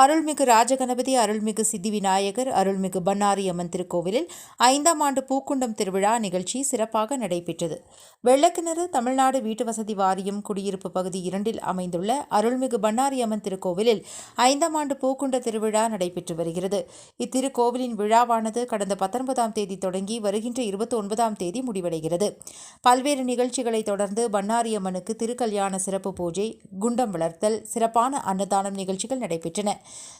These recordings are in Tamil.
அருள்மிகு ராஜகணபதி அருள்மிகு சித்தி விநாயகர் அருள்மிகு பண்ணாரி அம்மன் திருக்கோவிலில் ஐந்தாம் ஆண்டு பூக்குண்டம் திருவிழா நிகழ்ச்சி சிறப்பாக நடைபெற்றது. வெள்ளக்கிணறு தமிழ்நாடு வீட்டு வசதி வாரியம் குடியிருப்பு பகுதி இரண்டில் அமைந்துள்ள அருள்மிகு பண்ணாரி அம்மன் திருக்கோவிலில் ஐந்தாம் ஆண்டு பூக்குண்ட திருவிழா நடைபெற்று வருகிறது. இத்திருக்கோவிலின் விழாவானது கடந்த பத்தொன்பதாம் தேதி தொடங்கி வருகின்ற இருபத்தி ஒன்பதாம் தேதி முடிவடைகிறது. பல்வேறு நிகழ்ச்சிகளை தொடர்ந்து பண்ணாரி அம்மனுக்கு திருக்கல்யாண சிறப்பு பூஜை குண்டம் வளர்த்தல் சிறப்பான அன்னதானம் நிகழ்ச்சிகள் நடைபெற்றன.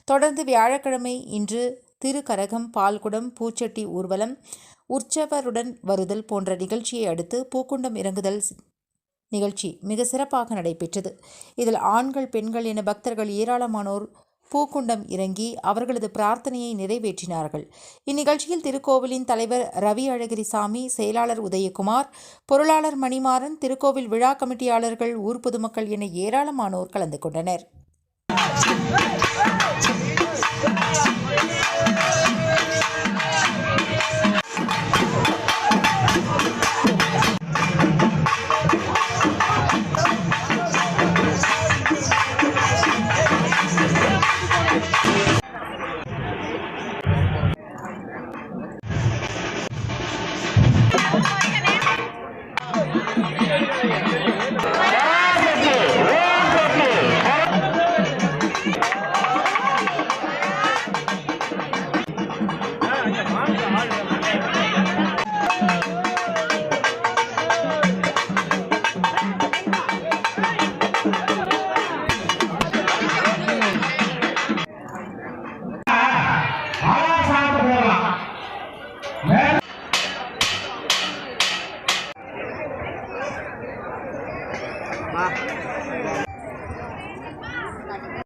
தொடர்ந்து வியாழக்கிழமை இன்று திருக்கரகம் பால்குடம் பூச்சட்டி ஊர்வலம் உற்சவருடன் வருதல் போன்ற நிகழ்ச்சியை அடுத்து பூக்குண்டம் இறங்குதல் நிகழ்ச்சி மிக சிறப்பாக நடைபெற்றது. இதில் ஆண்கள் பெண்கள் என பக்தர்கள் ஏராளமானோர் பூக்குண்டம் இறங்கி அவர்களது பிரார்த்தனையை நிறைவேற்றினார்கள். இந்நிகழ்ச்சியில் திருக்கோவிலின் தலைவர் ரவி அழகிரிசாமி செயலாளர் உதயகுமார் பொருளாளர் மணிமாறன் திருக்கோவில் விழா கமிட்டியாளர்கள் ஊர் பொதுமக்கள் என ஏராளமானோர் கலந்து கொண்டனர். ส